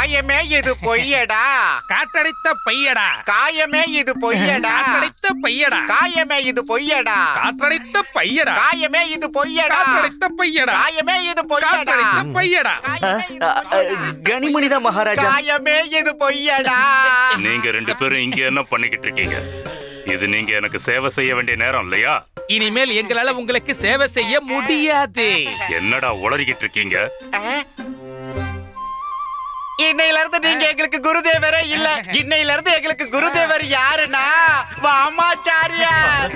காயமே இது பொய்யடா. காற்றடித்த பையடா காயமே இது பொய்யடா. காற்றடித்த பையடா காயமே இது பொய்யடா. காற்றடித்த பையடா காயமே இது பொய்யடா. காற்றடித்த பையடா காயமே இது பொய்யடா. பையடா கனிமணிதான் மகாராஜா. காயமே இது பொய்யடா. நீங்க ரெண்டு பேரும் இங்க என்ன பண்ணிக்கிட்டு இருக்கீங்க? இது நீங்க எனக்கு சேவை செய்ய வேண்டிய நேரம் இல்லையா? இனிமேல் எங்களால உங்களுக்கு சேவை செய்ய முடியாது. என்னடா உளறிக்கிட்டு இருக்கீங்க? இன்னையில இருந்து நீங்க எங்களுக்கு குருதேவரே இல்ல. இன்னையில இருந்து எங்களுக்கு குருதேவர் யாருன்னா? வாமாச்சாரியார்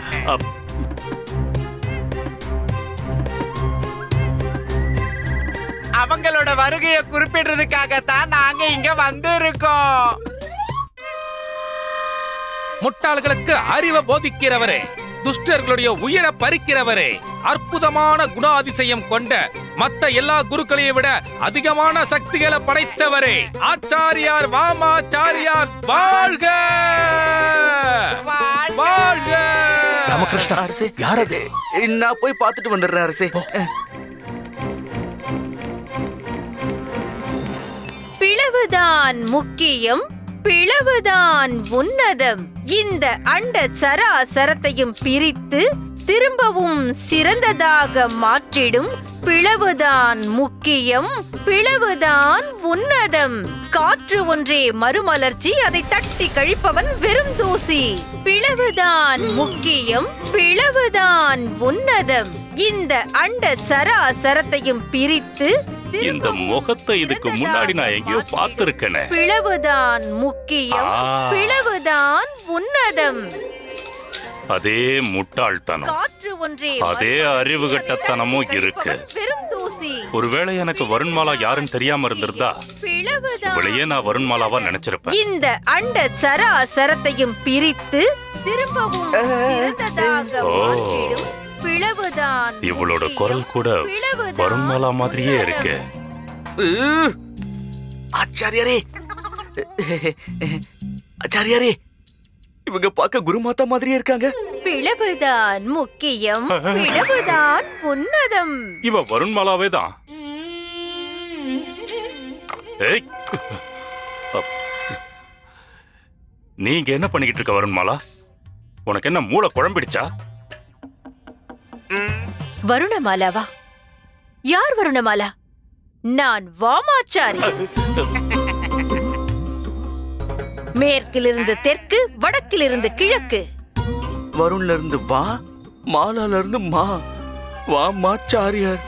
அவங்களோட வருகையை குறிப்பிடுறதுக்காகத்தான் நாங்க இங்க வந்திருக்கோம். முட்டாள்களுக்கு அறிவை போதிக்கிறவரே துஷ்டர்களுடைய உயிரை பறிக்கிறவரே. அற்புதமான குணாதிசயம் கொண்ட மத்த எல்லா குருக்களையும் விட அதிகமான சக்திகளை படைத்தவரே. ஆச்சாரியார் வாமாச்சாரியார் வாழ்க! வாழ்க! ராமகிருஷ்ணா அரசே. யார் அது நான் போய் பார்த்துட்டு வந்துடுறேன் அரசே. பிளவுதான் முக்கியம் பிளவுதான் உன்னதம். இந்த அண்ட சராசரத்தையும் பிரித்து திரும்பவும் சிறந்ததாக மாற்றிடும். பிளவுதான் முக்கியம் பிளவுதான் உன்னதம். காற்று ஒன்றே மறுமலர்ச்சி அதை தட்டி கழிப்பவன் வெறும் தூசி. பிளவுதான் முக்கியம் பிளவுதான் உன்னதம். இந்த அண்ட சராசரத்தையும் பிரித்து இந்த முகத்தை இதுக்கு முன்னாடி நான் எங்கேயோ பார்த்திருக்கேனே. பிளவுதான் முக்கியம். பிளவுதான் உன்னதம். அதே முட்டாள்தனம். காற்று ஒன்றே அதே அதை தட்டி இருக்கு. கழிப்பவன் வெறும் தூசி. ஒருவேளை எனக்கு வருண்மாலா யாருன்னு தெரியாம இருந்திருந்தா? இவளையே நான் வருண்மாலாவா நினைச்சிருப்பேன். இந்த அண்ட சராசரத்தையும் பிரித்து திரும்பவும் பிளவுதான். இவளோட. குரல் கூட வருண்மாலா மாதிரியே. இருக்கு. ஆச்சாரியாரே. ஆச்சாரியாரே. இவங்க பார்க்க குருமாதா மாதிரியே இருக்காங்க. பிளவுதான் முக்கியம். பிளவுதான் உன்னதம். இவ வருண்மாலாவே தான். ஏய். அப். நீங்க என்ன பண்ணிக்கிட்டு இருக்க வருண்மாலா உனக்கு என்ன மூளை குழம்பிடுச்சா? வருணமாலாவா யார் வருணமாலா நான் வாமாச்சாரி. மேற்கிலிருந்து தெற்கு வடக்கிலிருந்து கிழக்கு. வருண்ல இருந்து வா மாலால இருந்து மா வாமாச்சாரியார்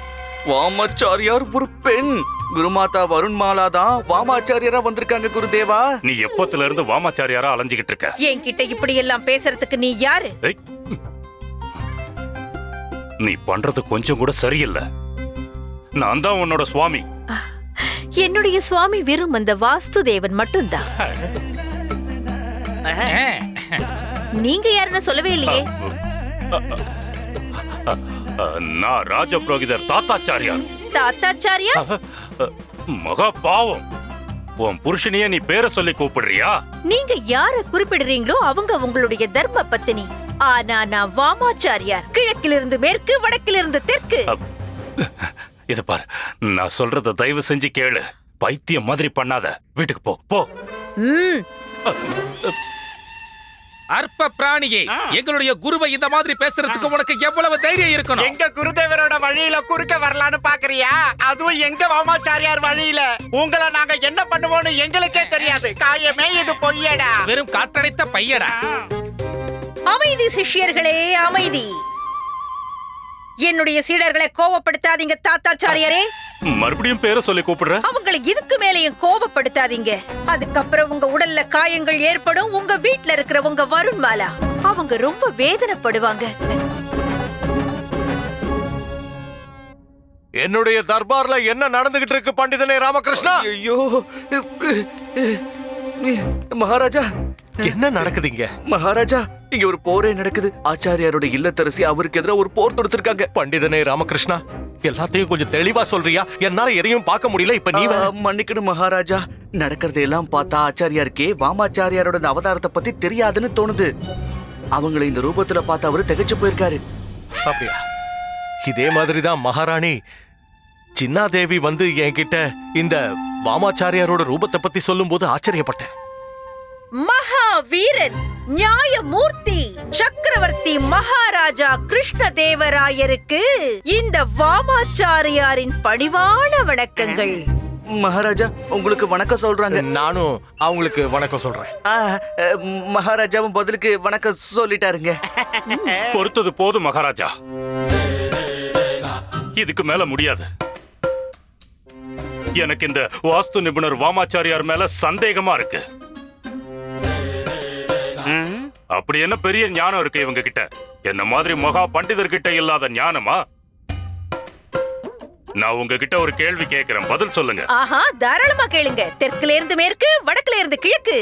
வாமாச்சாரியார் ஒரு பெண். குருமாதா வருண் மாலா தான் வாமாச்சாரியாரா வந்திருக்காங்க குருதேவா. நீ எப்பத்துல இருந்து வாமாச்சாரியாரா அலைஞ்சுகிட்டு இருக்க? என்கிட்ட இப்படி எல்லாம் பேசுறதுக்கு நீ யாரு. நீ பண்றது கொஞ்சம் கூட சரியில்லை. நான் தான் உன்னோட சுவாமி. என்னுடைய சுவாமி வெறும் அந்த வாஸ்துதேவன் மட்டும்தான். நீங்க யாருன்னு சொல்லவே இல்லையே. நான் ராஜபுரோகிதர் தாத்தாச்சாரியார். தாத்தாச்சாரியா? மகா பாவம். உன் புருஷனையே நீ பேரை சொல்லி கூப்பிடுறியா? நீங்க யார குறிப்பிடுறீங்களோ அவங்க உங்களுடைய தர்ம பத்தினி. ஆனா நான் வாமாச்சாரியார். கிழக்கிலிருந்து மேற்கு வடக்கிலிருந்து தெற்கு. இத பாரு நான் சொல்றத தயவு செஞ்சு கேளு. பைத்தியம் மாதிரி பண்ணாத. வீட்டுக்கு போ போ. ம். அற்ப பிராணியே எங்களுடைய குருவை இந்த மாதிரி பேசுறதுக்கு உனக்கு எவ்வளவு தைரியம் இருக்கணும்? எங்க குருதேவரோட வழியில குறுக்க வரலான்னு பாக்குறியா? அதுவும் எங்க வாமாச்சாரியார் வழியில. உங்களை நாங்க என்ன பண்ணுவோம்னு எங்களுக்கே தெரியாது. காயமே இது பொய்யடா. வெறும் காற்றடைத்த பையடா. அமைதி சிஷ்யர்களே அமைதி. என்னுடைய சீடர்களை கோபப்படுத்தாதீங்க தாத்தாச்சாரியரே. மறுபடியும் பேரை சொல்லி கூப்பிடுற? அவங்களை இதுக்கு மேலேயும் கோபப்படுத்தாதீங்க அதுக்கப்புறம் உங்க உடல்ல காயங்கள் ஏற்படும். உங்க வீட்ல இருக்கிற உங்க வருண்மாலா அவங்க ரொம்ப வேதனைப்படுவாங்க. என்னுடைய தர்பார்ல என்ன நடந்துகிட்டு இருக்கு பண்டிதனே ராமகிருஷ்ணா? ஐயோ மகாராஜா. என்ன நடக்குதுங்க மகாராஜா இங்க ஒரு போரே நடக்குது. ஆச்சாரியாரோட இல்லத்தரசி அவருக்கு எதிராக ஒரு போர் தொடுத்திருக்காங்க. பண்டிதனே ராமகிருஷ்ணா எல்லாத்தையும் கொஞ்சம் தெளிவா சொல்றியா? என்னால எதையும் பார்க்க முடியல இப்ப நீ. மன்னிக்கணும் மகாராஜா. நடக்கிறதையெல்லாம் பார்த்தா ஆச்சாரியாருக்கே வாமாச்சாரியாரோட இந்த அவதாரத்தை பத்தி தெரியாதுன்னு தோணுது. அவங்கள இந்த ரூபத்துல பார்த்து அவரு திகைச்சு போயிருக்காரு. அப்படியா? இதே மாதிரிதான் மகாராணி சின்னாதேவி வந்து என்கிட்ட இந்த வாமாச்சாரியாரோட ரூபத்தை பத்தி சொல்லும்போது ஆச்சரியப்பட்டேன். மகாவீரன்! நியாயமூர்த்தி சக்கரவர்த்தி மகாராஜா கிருஷ்ணதேவராயருக்கு இந்த வாமாச்சாரியாரின் பணிவான வணக்கங்கள். மகாராஜா உங்களுக்கு வணக்கம் சொல்றாங்க. நானும் அவங்களுக்கு வணக்கம் சொல்றேன். மகாராஜாவும் பதிலுக்கு வணக்கம் சொல்லிட்டாருங்க. பொறுத்தது போதும் மகாராஜா. இதுக்கு மேல முடியாது. எனக்கு இந்த வாஸ்து நிபுணர் வாமாச்சாரியார் மேல சந்தேகமா இருக்கு. அப்படி என்ன பெரிய ஞானம் இருக்கு இவங்க கிட்ட என்ன மாதிரி மகா பண்டிதர்கிட்ட இல்லாத ஞானமா? நான் உங்ககிட்ட ஒரு கேள்வி கேட்கிறேன். பதில் சொல்லுங்க. ஆஹா தாராளமா கேளுங்க. தெற்குல இருந்து மேற்கு வடக்குல இருந்து கிழக்கு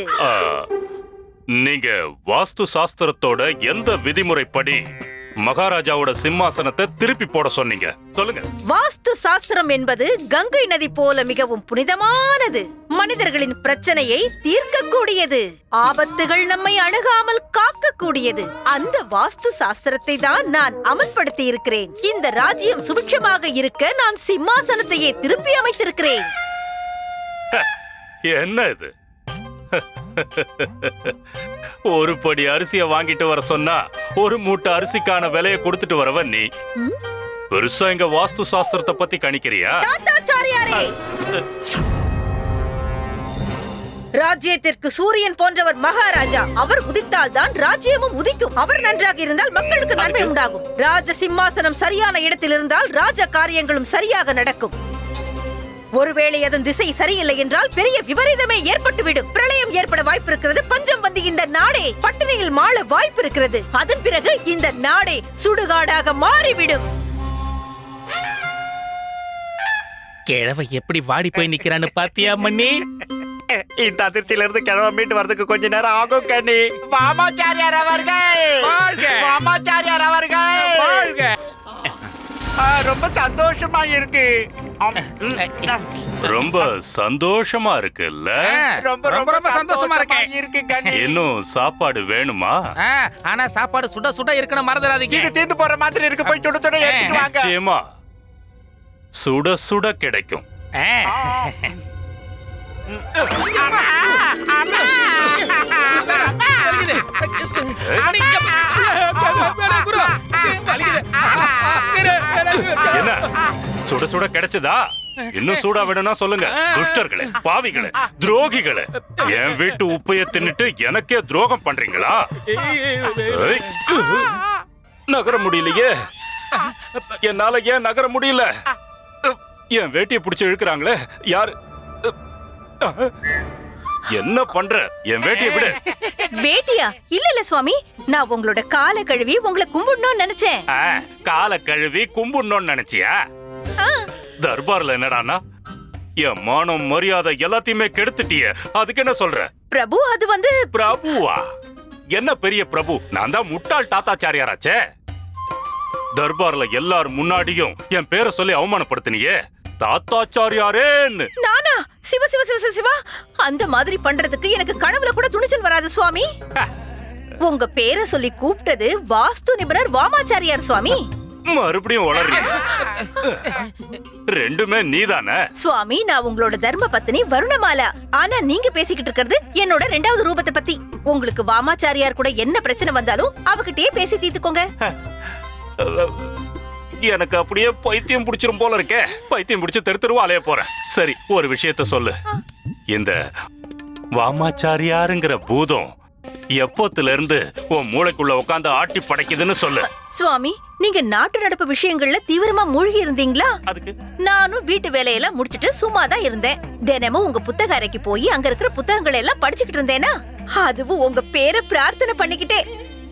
நீங்க வாஸ்து சாஸ்திரத்தோட எந்த விதிமுறைப்படி மகாராஜாவோட சிம்மாசனத்தை திருப்பி போட சொன்னீங்க. சொல்லுங்க. வாஸ்து சாஸ்திரம் என்பது கங்கை நதி போல மிகவும் புனிதமானது. மனிதர்களின் பிரச்சனையை தீர்க்கக்கூடியது. ஆபத்துகள் நம்மை அணுகாமல் காக்கக்கூடியது. அந்த வாஸ்து சாஸ்திரத்தை தான் நான் அமல்படுத்தி இருக்கிறேன் இந்த ராஜ்யம் சுபிட்சமாக இருக்க நான் சிம்மாசனத்தையே திருப்பி அமைத்திருக்கிறேன். என்ன இது? ஒரு படி அரிசியை வாங்கிட்டு வர சொன்னா ஒரு மூட்டை அரிசிக்கான விலையை கொடுத்துட்டு வரவ நீ. பெருசா இங்க வாஸ்து சாஸ்திரத்தை பத்தி கணிக்கிறியா? ராஜ்யத்திற்கு சூரியன் போன்றவர் மகாராஜா. அவர் உதித்தால் தான் ராஜ்யமும் உதிக்கும். அவர் நன்றாக இருந்தால் மக்களுக்கு நன்மை உண்டாகும். ராஜ சிம்மாசனம் சரியான இடத்தில் இருந்தால் ராஜ காரியங்களும் சரியாக நடக்கும். ஒருவேளை அதன் திசை சரியில்லை என்றால் பெரிய விபரீதமே ஏற்பட்டுவிடும். பிரளயம் ஏற்பட வாய்ப்பு இருக்கிறது பஞ்சம் வந்து இந்த நாடே பட்டினியில் மாள வாய்ப்பு இருக்கிறது அதன் பிறகு இந்த நாடே சுடுகாடாக மாறிவிடும். கிழவ எப்படி வாடி போய் நிக்கிறான்னு பாத்தியா மண்ணி இந்த அதிர்ச்சியில இருந்து கிழமை மீண்டு வரதுக்கு கொஞ்ச நேரம் ஆகும் கண்ணி. வாமாச்சாரியார் அவர்கள்! வாழ்க! வாமாச்சாரியார் அவர்கள்! ரொம்ப சந்தோஷமா இருக்கு ரொம்ப சந்தோஷமா இருக்குல்ல? ரொம்ப ரொம்ப ரொம்ப சந்தோஷமா இருக்கேன் இருக்கு கண்ணி. இன்னும் சாப்பாடு வேணுமா? ஆனா சாப்பாடு சுட சுட இருக்கணும் மறந்துடாதீங்க. இது தீர்ந்து போற மாதிரி இருக்கு போய் சுட சுட எடுத்துட்டு வாங்க. நிச்சயமா. சுட சுட கிடைக்கும். ஆ. அம்மா, அம்மா. வலிக்குது. அடி, வேலை குரு. வலிக்குது. என்ன? சுட சுட கிடைச்சதா? இன்னும் சூடா வேணும்னா சொல்லுங்க. துஷ்டர்களே பாவிகளே துரோகிகளே. என் வீட்டு உப்பைய தின்னுட்டு எனக்கே துரோகம் பண்றீங்களா. நகர முடியலையே. என்னால ஏன் நகர முடியல? என் வேட்டியை பிடிச்சு இழுக்கிறாங்களே. யாரு? என்ன பண்ற? என் வேட்டியை விடு. வேட்டியா? இல்ல இல்ல சுவாமி. நான் உங்களோட காலை கழுவி உங்களை கும்பிடணும்னு நினைச்சேன். காலை கழுவி கும்பிடணும்னு நினைச்சியா? தர்பார்ல என்னடான்னா என் மானம் மரியாதை எல்லாத்தையுமே கெடுத்துட்டிய. அதுக்கு என்ன சொல்ற? பிரபு அது வந்து பிரபுவா? என்ன பெரிய பிரபு? நான் தான் முட்டாள் தாத்தாச்சாரியாராச்சே. தர்பார்ல எல்லார் முன்னாடியும் என் பேரை சொல்லி அவமானப்படுத்தினியே. தாத்தாச்சாரியாரேன்னு நானா? சிவ சிவ சிவ சிவ அந்த மாதிரி பண்றதுக்கு எனக்கு கனவுல கூட துணிச்சல் வராது சுவாமி. உங்க பேரை சொல்லி கூப்பிட்டது வாஸ்து நிபுணர் வாமாச்சாரியார் சுவாமி. மறுபடியும் வளர்றீங்க ரெண்டுமே நீதானே? சுவாமி நான் உங்களோட தர்ம பத்தினி வருணமாலா. ஆனா நீங்க பேசிக்கிட்டு இருக்கிறது என்னோட ரெண்டாவது ரூபத்தை பத்தி. உங்களுக்கு வாமாச்சாரியார் கூட என்ன பிரச்சனை வந்தாலும் அவகிட்டயே பேசி தீர்த்துக்கோங்க. எனக்கு அப்படியே பைத்தியம் பிடிச்சிரும் போல இருக்கே. பைத்தியம் பிடிச்சு தெரு தெருவா அலைய போறேன் சரி ஒரு விஷயத்த சொல்லு. இந்த வாமாச்சாரியாருங்கிற பூதம் எப்போத்துல இருந்து உன் மூளைக்குள்ள உட்காந்து ஆட்டி படைக்குதுன்னு சொல்லு. சுவாமி நீங்க நாட்டு நடப்பு விஷயங்கள்ல தீவிரமா மூழ்கி இருந்தீங்களா? அதுக்கு நானும் வீட்டு வேலையெல்லாம் முடிச்சிட்டு சும்மா தான் இருந்தேன். தினமும் உங்க புத்தக அறைக்கு போய் அங்க இருக்கிற புத்தகங்களை எல்லாம் படிச்சுக்கிட்டு இருந்தேனா? அதுவும் உங்க பேரை பிரார்த்தனை பண்ணிக்கிட்டே.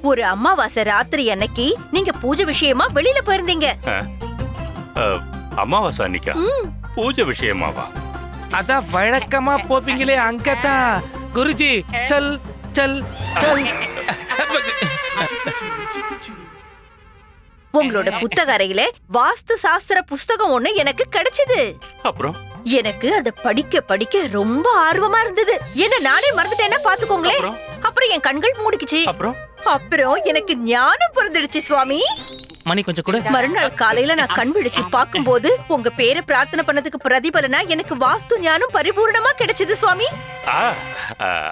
ஒரு அமாவாசை ராத்திரி அன்னைக்கு நீங்க பூஜை விஷயமா வெளியில போயிருந்தீங்க. அமாவாசை அன்னிக்கா? பூஜை விஷயமாவா? அதான் வழக்கமா போவீங்களே அங்கதான் குருஜி சல் சல் சல். உங்களோட புத்தக அறையில வாஸ்து சாஸ்திர புஸ்தகம் ஒண்ணு எனக்கு கிடைச்சது. அப்புறம்? எனக்கு அத படிக்க படிக்க ரொம்ப ஆர்வமா இருந்தது. என்ன நானே மறந்துட்டேன்னா பாத்துக்கோங்களேன்? அப்புறம் என் கண்கள் மூடிக்குச்சு. அப்புறம்? அப்புறம் எனக்கு ஞானம் பிறந்துடுச்சு சுவாமி. மணி கொஞ்சம் கூட. மறுநாள் காலையில நான் கண் விழிச்சு பார்க்கும்போது உங்க பேரை பிரார்த்தனை பண்ணதுக்கு பிரதிபலனா எனக்கு வாஸ்து ஞானம் பரிபூர்ணமா கிடைச்சது சுவாமி.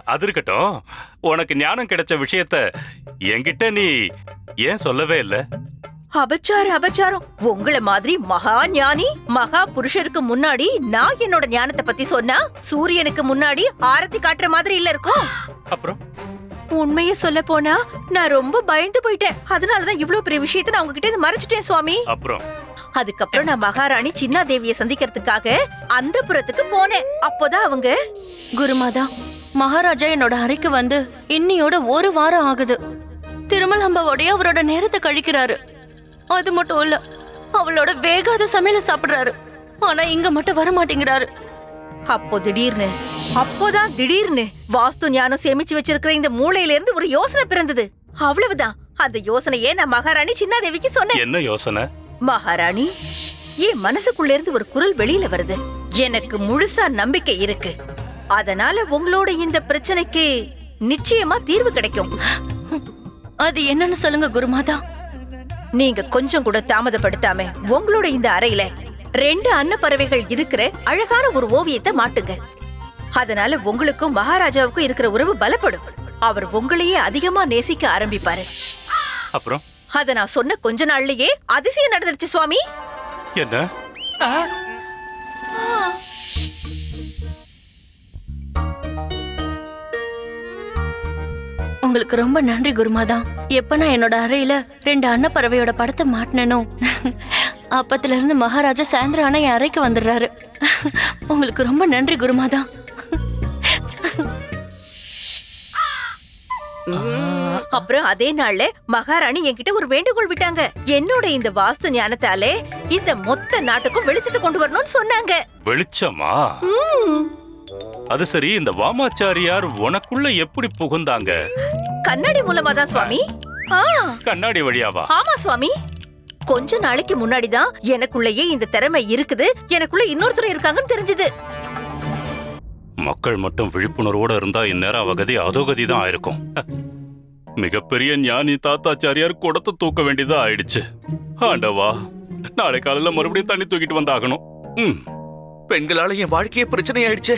அது இருக்கட்டும். உனக்கு ஞானம் கிடைச்ச விஷயத்த என்கிட்ட நீ ஏன் சொல்லவே இல்ல? அபச்சாரம் அபச்சாரம். உங்கள மாதிரி மகா ஞானி மகா புருஷருக்கு முன்னாடி நான் என்னோட ஞானத்தை பத்தி சொன்னா சூரியனுக்கு முன்னாடி ஆரத்தி காட்டுற மாதிரி இல்ல இருக்கும். அப்புறம்? உண்மைய சொல்ல போனா நான் ரொம்ப பயந்து போயிட்டேன். அதனாலதான் இவ்ளோ பெரிய விஷயத்தை நான் உங்ககிட்ட இருந்து மறைச்சிட்டேன் சுவாமி. அப்புறம்? அதுக்கப்புறம் நான் மகாராணி சின்னா தேவிய சந்திக்கிறதுக்காக அந்த புறத்துக்கு போனேன். அப்போதான் அவங்க குருமாதா மகாராஜா என்னோட அறைக்கு வந்து இன்னியோட ஒரு வாரம் ஆகுது. திருமலம்பாவோடய அவரோட நேரத்தை கழிக்கிறாரு. அது மட்டும் இல்ல அவளோட வேகாத சமையல சாப்பிடுறாரு. ஆனா இங்க மட்டும் வர மாட்டேங்கிறாரு அப்போ திடீர்னு அப்போதான் திடீர்னு வாஸ்து ஞானம் சேமிச்சு வச்சிருக்கிற இந்த மூளையில இருந்து ஒரு யோசனை பிறந்தது. அவ்வளவுதான். அந்த யோசனையே நான் மகாராணி சின்னாதேவிக்கு சொன்னேன். என்ன யோசனை? மகாராணி என் மனசுக்குள்ள இருந்து ஒரு குரல் வெளியில வருது. எனக்கு முழுசா நம்பிக்கை இருக்கு. அதனால உங்களோட இந்த பிரச்சனைக்கு நிச்சயமா தீர்வு கிடைக்கும். அது என்னன்னு சொல்லுங்க குருமாதா. நீங்க கொஞ்சம் கூட தாமதப்படுத்தாம உங்களோட இந்த அறையில ரெண்டு அன்னப்பறவைகள் இருக்கிற அழகான ஒரு ஓவியத்தை மாட்டுங்க. அதனால உங்களுக்கும் மகாராஜாவுக்கும் இருக்கிற உறவு பலப்படும். அவர் உங்களையே அதிகமா நேசிக்க ஆரம்பிப்பாரு. அப்புறம்? அத நான் சொன்ன கொஞ்ச நாள்லயே அதிசயம் நடந்துருச்சு சுவாமி. என்ன? உங்களுக்கு ரொம்ப நன்றி குருமாதா. எப்ப நான் என்னோட அறையில ரெண்டு அன்னப்பறவையோட படத்தை மாட்டினேனோ? அப்பத்துல இருந்து மகாராஜா சாயந்தரம் ஆனா என் அறைக்கு வந்துடுறாரு. உங்களுக்கு ரொம்ப நன்றி குருமாதா. அப்புறம் அதே நாள்ல மகாராணி என்கிட்ட ஒரு வேண்டுகோள் விட்டாங்க. என்னோட இந்த வாஸ்து ஞானத்தாலே இந்த மொத்த நாட்டுக்கும் வெளிச்சத்தை கொண்டு வரணும்னு சொன்னாங்க. வெளிச்சமா? அது சரி இந்த வாமாச்சாரியார் உனக்குள்ள எப்படி புகுந்தாங்க? கண்ணாடி மூலமா தான் சுவாமி. ஆ. கண்ணாடி வழியாவா? ஆமா சுவாமி. கொஞ்ச நாளைக்கு முன்னாடி தான் எனக்குள்ளேயே இந்த திறமை இருக்குது. எனக்குள்ள இன்னொருத்தர் இருக்காங்கன்னு தெரிஞ்சது. மக்கள் மட்டும் விழிப்புணர்வோட இருந்தா இந்நேரம் அவகதி அதோகதி தான் ஆயிருக்கும். மிகப்பெரிய ஞானி தாத்தாச்சாரியார் குடத்தை தூக்க வேண்டியதா ஆயிடுச்சு. ஆண்டவா நாளை காலையில மறுபடியும் தண்ணி தூக்கிட்டு வந்தாகணும். ம். பெண்களால என் வாழ்க்கையே பிரச்சனை ஆயிடுச்சு.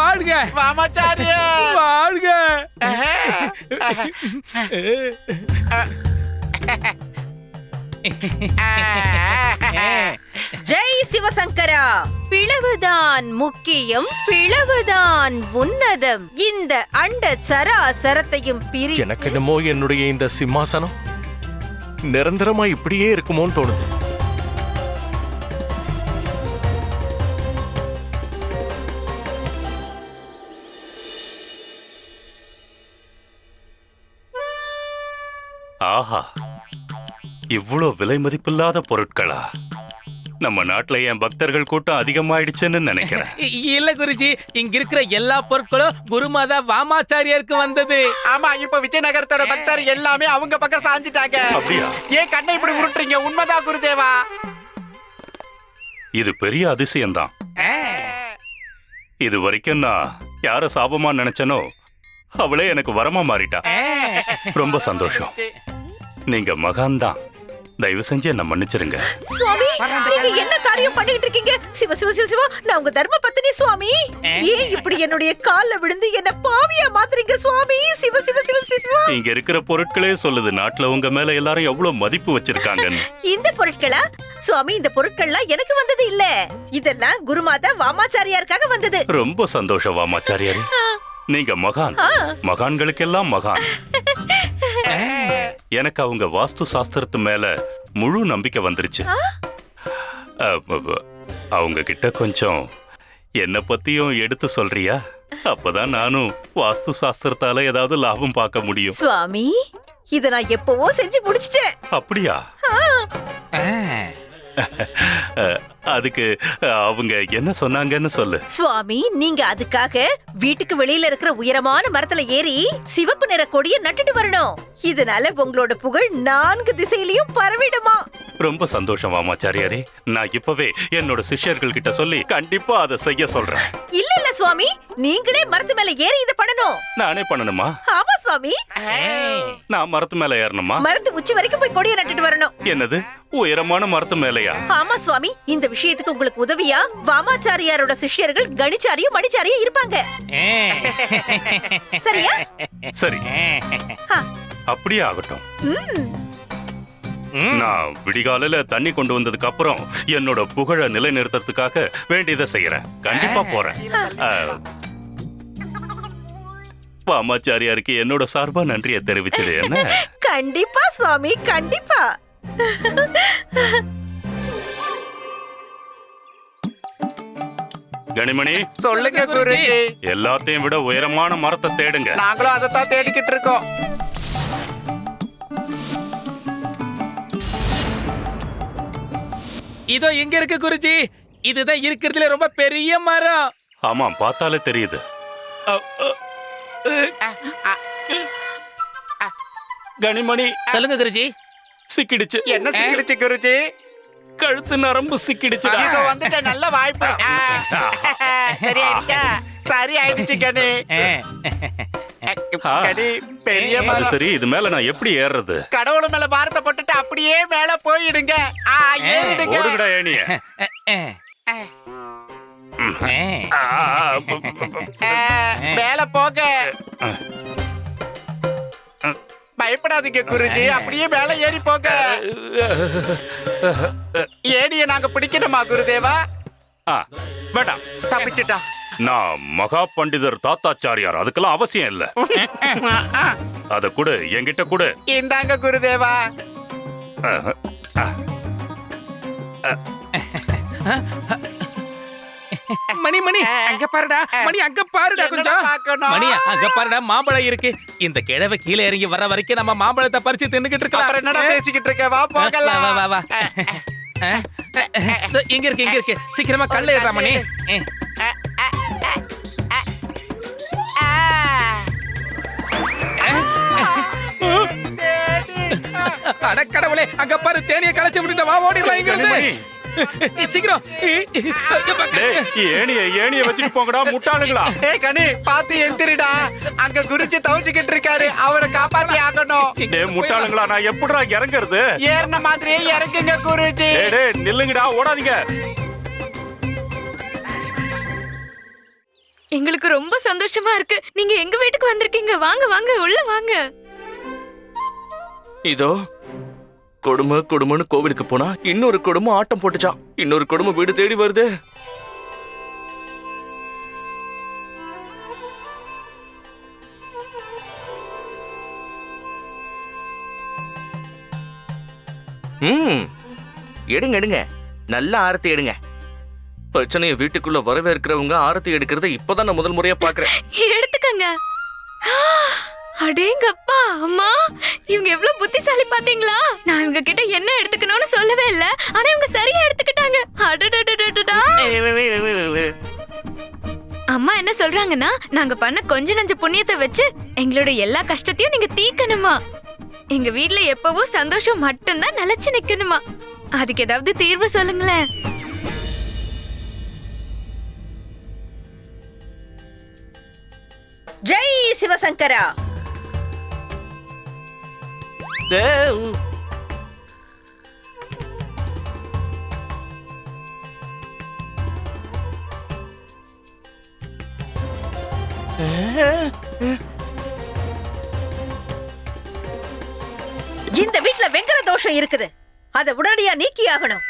வாழ்க வாழ்க ஜெய் சிவசங்கரா பிளவுதான் முக்கியம் பிளவுதான் உன்னதம் இந்த அண்ட சராசரத்தையும் பிரி எனக்கு என்னமோ என்னுடைய இந்த சிம்மாசனம் நிரந்தரமா இப்படியே இருக்குமோன்னு தோணுது. ஆஹா இவ்வளோ விலை மதிப்பில்லாத பொருட்களா? நம்ம நாட்டுல என் பக்தர்கள் கூட்டம் அதிகமாயிடுச்சுன்னு நினைக்கிறேன். இல்ல குருஜி இங்க இருக்கிற எல்லா பொருட்களும் குருமாதா வாமாச்சாரியாருக்கு வந்தது. ஆமா இப்ப விஜயநகரத்தோட பக்தர் எல்லாமே அவங்க பக்கம் சாஞ்சிட்டாங்க. அப்படியா? ஏன் கண்ணை இப்படி உருட்டுறீங்க? உண்மைதான் குருதேவா? இது பெரிய அதிசயம்தான். இது வரைக்கும் நான் யார சாபமா நினைச்சனோ அவளே எனக்கு வரமா மாறிட்டா. ரொம்ப சந்தோஷம். நீங்க மகான் தான் தயவு செஞ்சு என்ன மன்னிச்சிருங்க. சுவாமி நீங்க என்ன காரியம் பண்ணிட்டு இருக்கீங்க? சிவ சிவ சிவ சிவா நான் உங்க தர்ம பத்தினி சுவாமி ஏன் இப்படி என்னுடைய கால்ல விழுந்து என்ன பாவியா மாத்துறீங்க சுவாமி? சிவ சிவ சிவ சிவ இங்க இருக்கிற பொருட்களே சொல்லுது நாட்டுல உங்க மேல எல்லாரும் எவ்வளவு மதிப்பு வச்சிருக்காங்கன்னு. இந்த பொருட்களா? சுவாமி இந்த பொருட்கள்லாம் எனக்கு வந்தது இல்ல. இதெல்லாம் குருமாதா வாமாச்சாரியாருக்காக வந்தது. ரொம்ப சந்தோஷம் வாமாச்சாரியாரே. நீங்க மகான். மகான்களுக்கெல்லாம் மகான். எனக்கு அவங்க வாஸ்து சாஸ்திரத்து மேல முழு நம்பிக்கை வந்துருச்சு. அவங்க கிட்ட கொஞ்சம் என்ன பத்தியும் எடுத்து சொல்றியா? அப்பதான் நானும் வாஸ்து சாஸ்திரத்தால ஏதாவது லாபம் பார்க்க முடியும். சுவாமி இத நான் எப்பவோ செஞ்சு முடிச்சிட்டேன். அப்படியா? அதுக்கு அவங்க என்ன சொன்னாங்கன்னு சொல்லு. சுவாமி நீங்க அதுக்காக வீட்டுக்கு வெளியில இருக்கிற உயரமான மரத்துல ஏறி சிவப்பு நிற கொடிய நட்டுட்டு வரணும். இதனால உங்களோட புகழ் நான்கு திசையிலயும் பரவிடுமா? ரொம்ப சந்தோஷம் வாமாச்சாரியாரே நான் இப்பவே என்னோட சிஷ்யர்கள் கிட்ட சொல்லி கண்டிப்பா அதை செய்ய சொல்றேன். இல்ல இல்ல சுவாமி. நீங்களே மரத்து மேல ஏறி இத பண்ணணும். நானே பண்ணணுமா? ஆமா சுவாமி. நான் மரத்து மேல ஏறணுமா? மரத்து உச்சி வரைக்கும் போய் கொடிய நட்டுட்டு வரணும். என்னது? உயரமான மரத்து மேலயா? ஆமா சுவாமி. இந்த விஷயத்துக்கு உங்களுக்கு உதவியா? வாமாச்சாரியாரோட சிஷ்யர்கள் கணிச்சாரியும் மணிச்சாரியும் இருப்பாங்க. சரியா? சரி. அப்படியே ஆகட்டும். ம். நான் விடிகாலையில தண்ணி கொண்டு வந்ததுக்கு அப்புறம் என்னோட புகழ நிலைநிறுத்தறதுக்காக வேண்டியதை செய்யறேன் கண்டிப்பா போறேன். அஹ், வாமாச்சாரியாருக்கு என்னோட சார்பா நன்றியை தெரிவிச்சது என்ன? கண்டிப்பா சுவாமி கண்டிப்பா. கனிமணி சொல்லுங்க குருஜி. எல்லாத்தையும் விட உயரமான மரத்தை தேடுங்க. நாங்களும் அதைத்தான் தேடிக்கிட்டு இருக்கோம். இதோ எங்க இருக்கு குருஜி. இதுதான் இருக்கிறதுல ரொம்ப பெரிய மரம். ஆமா பார்த்தாலே தெரியுது. கனிமணி. சொல்லுங்க குருஜி. சிக்கிடுச்சு. என்ன சிக்கிடுச்சு குருஜி? கழுத்து நரம்பு சிக்கிடுச்சுடா. இது வந்துட்டு நல்ல வாய்ப்பு. சரி ஆயிடுச்சா சரி ஆயிடுச்சு கனி. கனி பெரிய சரி இது மேல நான் எப்படி ஏறுறது? கடவுள் மேல பாரத்தை போட்டுட்டு அப்படியே மேல போயிடுங்க. ஆ ஏறிடுங்க. ப- ஆ, மேல போக பயப்படாதீங்க குருஜி. அப்படியே மேல ஏறி போக ஏடிய நாங்க பிடிக்கணுமா குருதேவா? வேண்டாம். தப்பிச்சுட்டா. நான் மகா பண்டிதர் தாத்தாச்சாரியார் அதுக்கெல்லாம் அவசியம் இல்ல. அத கூட என்கிட்ட கூட. இந்தாங்க குருதேவா. மணி மணி அங்க பாருடா. மணி அங்க பாருடா கொஞ்சம்? மணி அங்க பாருடா மாம்பழம் இருக்கு. இந்த கிழவை கீழே இறங்கி வர வரைக்கும் நம்ம மாம்பழத்தை பறிச்சு தின்னுகிட்டு அப்புறம் என்னடா பேசிக்கிட்டு இருக்க? வா வா வா வா போகலாம் வா இங்க இருக்கு இங்க இருக்கு. சீக்கிரமா கல்ல ஏறா மணி. அஹ். அட கடவுளே அங்க பாரு தேனிய களைச்சு விட்டுட்ட வா ஓடிடலாம் இங்க இருந்து. சீக்கிரம். ஏணிய ஏணிய வச்சுட்டு போங்கடா முட்டாளுங்களா? ஏய் கனி பாத்து எந்திரிடா. அங்க குருஜி தவிச்சுக்கிட்டு இருக்காரு. அவரை காப்பாத்தி ஆகணும். டே முட்டாளுங்களா நான் எப்படிடா இறங்குறது? ஏறின மாதிரியே இறங்குங்க குருஜி. டேய் நில்லுங்கடா ஓடாதீங்க. எங்களுக்கு ரொம்ப சந்தோஷமா இருக்கு. நீங்க எங்க வீட்டுக்கு வந்திருக்கீங்க? வாங்க வாங்க உள்ள வாங்க. இதோ கொடுமை கொடுமைன்னு கோவிலுக்கு போனா இன்னொரு குடும்பம் ஆட்டம் போட்டுச்சான் இன்னொரு கொடுமை வீடு தேடி வருது. ம். எடுங்க எடுங்க. நல்ல ஆரத்தி எடுங்க. பிரச்சனையை வீட்டுக்குள்ள வரவேற்கிறவங்க ஆரத்தி எடுக்கிறத இப்பதான் நான் முதல் முறையா பாக்குறேன் எடுத்துக்கங்க. அடேங்கப்பா அம்மா இவங்க எவ்வளவு புத்திசாலி பாத்தீங்களா நான் இவங்க கிட்ட என்ன எடுத்துக்கணும்னு சொல்லவே இல்ல. ஆனா இவங்க சரியா எடுத்துக்கிட்டாங்க. அடடடடடடா. அம்மா என்ன சொல்றாங்கன்னா நாங்க பண்ண கொஞ்ச நஞ்ச புண்ணியத்தை வச்சு எங்களோட எல்லா கஷ்டத்தையும் நீங்க தீக்கணுமா எங்க வீட்ல எப்பவும் சந்தோஷம் மட்டும்தான் நிலைச்சு நிக்கணுமா? அதுக்கு ஏதாவது தீர்வு சொல்லுங்களேன். ஜெய் சிவசங்கரா. இந்த வீட்ல வெங்கல தோஷம் இருக்குது. அதை உடனடியா நீக்கியாகணும்.